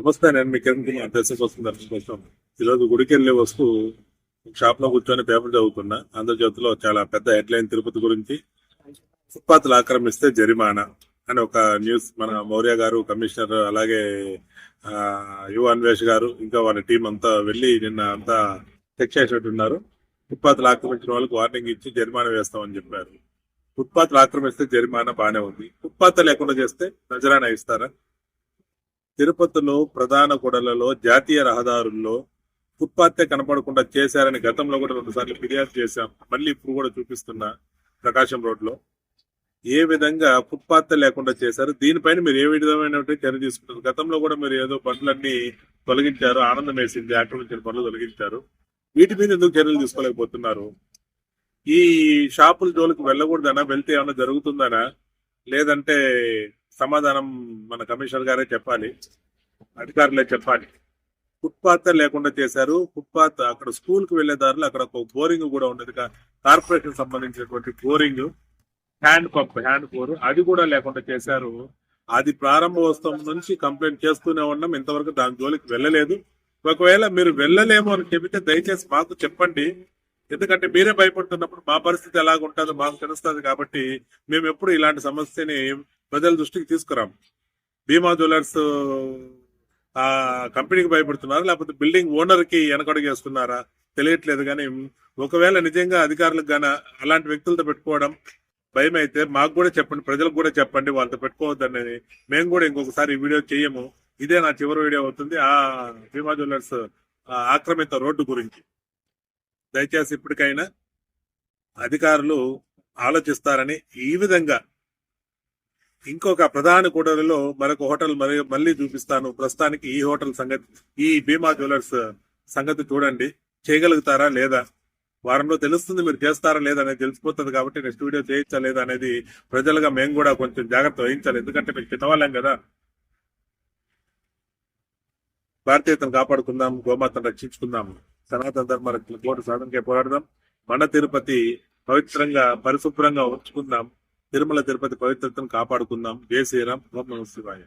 నమస్తే నేను మీ కిరణ్ కుమార్ దశ కోసం దర్శనం కోసం. ఈరోజు గుడికి వెళ్ళే వస్తూ షాప్లో కూర్చొని పేపర్ చదువుతున్నా. ఆంధ్రజ్యోతిలో చాలా పెద్ద హెడ్లైన్ తిరుపతి గురించి. ఫుట్పాత్లు ఆక్రమిస్తే జరిమానా అని ఒక న్యూస్ మన మౌర్య గారు కమిషనర్ అలాగే యువ అన్వేష్ గారు ఇంకా వాళ్ళ టీం అంతా వెళ్ళి నిన్న అంతా చెక్ చేసినట్టున్నారు ఫుట్పాత్లు ఆక్రమించిన వాళ్ళకి వార్నింగ్ ఇచ్చి జరిమానా వేస్తామని చెప్పారు. ఫుట్పాత్లు ఆక్రమిస్తే జరిమానా బానే ఉంది. ఫుట్పాత్ లేకుండా చేస్తే నజరానా ఇస్తారా? తిరుపతిలో ప్రధాన కూడలలో జాతీయ రహదారుల్లో ఫుట్పాతే కనపడకుండా చేశారని గతంలో కూడా రెండు సార్లు ఫిర్యాదు చేశాం. మళ్ళీ ఇప్పుడు కూడా చూపిస్తున్నా ప్రకాశం రోడ్లో ఏ విధంగా ఫుట్పాత్ లేకుండా చేశారు? దీనిపైన మీరు ఏ విధమైన చర్య తీసుకుంటారు? గతంలో కూడా మీరు ఏదో పనులన్నీ తొలగించారు ఆనందం వేసింది ఆక్రమించిన పనులు తొలగించారు. వీటి మీద ఎందుకు చర్యలు తీసుకోలేకపోతున్నారు? ఈ షాపుల జోలికి వెళ్ళకూడదనా వెళ్తే ఏమైనా జరుగుతుందనా లేదంటే సమాధానం మన కమిషనర్ గారే చెప్పాలి అధికారులే చెప్పాలి. ఫుట్పాత్ లేకుండా చేశారు. ఫుట్పాత్ అక్కడ స్కూల్కి వెళ్ళే దారిలో అక్కడ ఒక బోరింగ్ కూడా ఉండేది. కార్పొరేషన్ సంబంధించినటువంటి boring hand pump hand bore అది కూడా లేకుండా చేశారు. అది ప్రారంభోత్సవం నుంచి కంప్లైంట్ చేస్తూనే ఉన్నాం. ఇంతవరకు దాని జోలికి వెళ్ళలేదు. ఒకవేళ మీరు వెళ్ళలేము అని చెబితే దయచేసి మాకు చెప్పండి. ఎందుకంటే మీరే భయపడుతున్నప్పుడు మా పరిస్థితి ఎలాగుంటుందో మాకు తెలుస్తుంది కాబట్టి మేము ఎప్పుడు ఇలాంటి సమస్యని ప్రజల దృష్టికి తీసుకురాం భీమా జ్యువెలర్స్ ఆ కంపెనీకి భయపడుతున్నారా? లేకపోతే బిల్డింగ్ ఓనర్కి వెనకడుగేస్తున్నారా తెలియట్లేదు కానీ ఒకవేళ నిజంగా అధికారులకు గాన అలాంటి వ్యక్తులతో పెట్టుకోవడం భయం అయితే మాకు కూడా చెప్పండి ప్రజలకు కూడా చెప్పండి వాళ్ళతో పెట్టుకోవద్దని మేము కూడా ఇంకొకసారి ఈ వీడియో చేయము. ఇదే నా చివరి వీడియో అవుతుంది. ఆ భీమా జ్యువెలర్స్ ఆక్రమిత రోడ్డు గురించి. దయచేసి ఇప్పటికైనా అధికారులు ఆలోచిస్తారని ఈ విధంగా ఇంకొక ప్రధాన కూడలిలో మరొక హోటల్ మరి మళ్ళీ చూపిస్తాను. ప్రస్తుతానికి ఈ హోటల్ సంగతి ఈ భీమా జ్యువెలర్స్ సంగతి చూడండి. చేయగలుగుతారా లేదా? వారంలో తెలుస్తుంది మీరు చేస్తారా లేదా అనేది తెలిసిపోతుంది కాబట్టి నెక్స్ట్ వీడియో చేయొచ్చా లేదా అనేది ప్రజలుగా మేము కూడా కొంచెం జాగ్రత్త వహించాలి. ఎందుకంటే మీకు చిన్నవాళ్ళం కదా. భారతీయతను కాపాడుకుందాం గోమాతను రక్షించుకుందాం సనాతన ధర్మ కోటి సాధనకే పోరాడదాం మన తిరుపతి పవిత్రంగా పరిశుభ్రంగా ఉంచుకుందాం. తిరుమల తిరుపతి పవిత్రతను కాపాడుకుందాం. జయ శ్రీరామ్. ఓం నమః శివాయ.